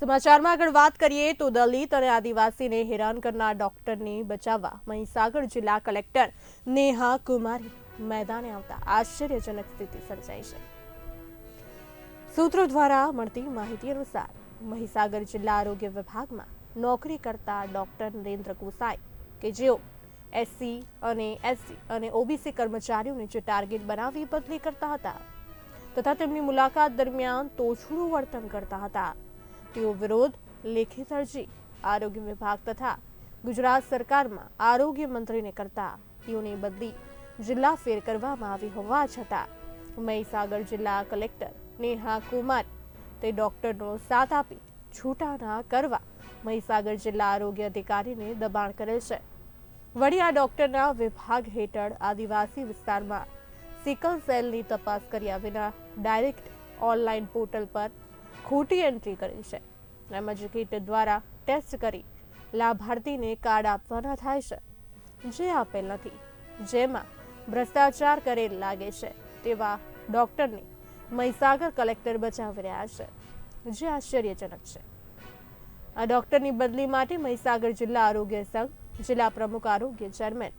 સમાચારમાં આગળ વાત કરીએ તો દલિત અને આદિવાસીને હેરાન કરનાર ડોક્ટરને બચાવવા મહીસાગર જિલ્લા કલેક્ટર નેહા કુમારી મેદાને આવતા આશ્ચર્યજનક સ્થિતિ સર્જાઈ છે. સૂત્રો દ્વારા મળતી માહિતી અનુસાર મહીસાગર જિલ્લા આરોગ્ય વિભાગમાં નોકરી કરતા ડોક્ટર નરેન્દ્ર ગોસાઈ કે જેઓ એસસી અને એસસી અને ઓબીસી કર્મચારીઓને જે ટાર્ગેટ બનાવી બદલી કરતા હતા તથા તેમની મુલાકાત દરમિયાન તોછડું વર્તન કરતા હતા. તેઓ વિરોધ, લેખિત અરજી, આરોગ્ય વિભાગ તથા ગુજરાત સરકારમાં આરોગ્ય મંત્રીને કરતા તેઓની બદલી જિલ્લા ફેર કરવામાં આવી હોવા છતાં મહીસાગર જિલ્લા કલેક્ટર નેહા કુમાર તે ડોક્ટરનો સાથ આપી છૂટા ના કરવા મહીસાગર જિલ્લા આરોગ્ય અધિકારીને દબાણ કરેલ છે. વળી આ ડોક્ટરના વિભાગ હેઠળ આદિવાસી વિસ્તારમાં સિકલ સેલની તપાસ કર્યા વિના ડાયરેક્ટ ઓનલાઈન પોર્ટલ પર ખોટી એન્ટ્રી કરી છે. તેમજ કીટ દ્વારા ટેસ્ટ કરી લાભાર્થીને કાર્ડ આપવાના થાય છે. જે આપેલ નથી. જેમાં ભ્રષ્ટાચાર કરેલ લાગે છે તેવા ડૉક્ટરને મહીસાગર કલેક્ટર બચાવી રહ્યા છે. જે આશ્ચર્યજનક છે. આ ડૉક્ટરની બદલી માટે મહીસાગર જિલ્લા આરોગ્ય સંઘ, જિલ્લા પ્રમુખ આરોગ્ય ચેરમેન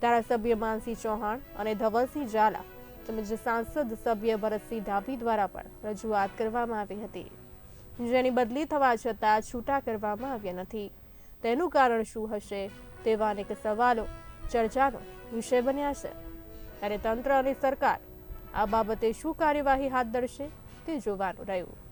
ધારાસભ્ય માનસી ચૌહાણ અને ધવલસિંહ ઝાલા તેમજ સાંસદ સભ્ય ભરતસિંહ ડાભી દ્વારા પણ રજૂઆત કરવામાં આવી હતી. જેની બદલી થવા છતાં છૂટા કરવામાં આવ્યા નથી. તેનું કારણ શું હશે? તેવા અનેક સવાલો ચર્ચાનો વિષય બન્યા છે. ત્યારે તંત્ર અને સરકાર આ બાબતે શું કાર્યવાહી હાથ ધરશે તે જોવાનું રહ્યું.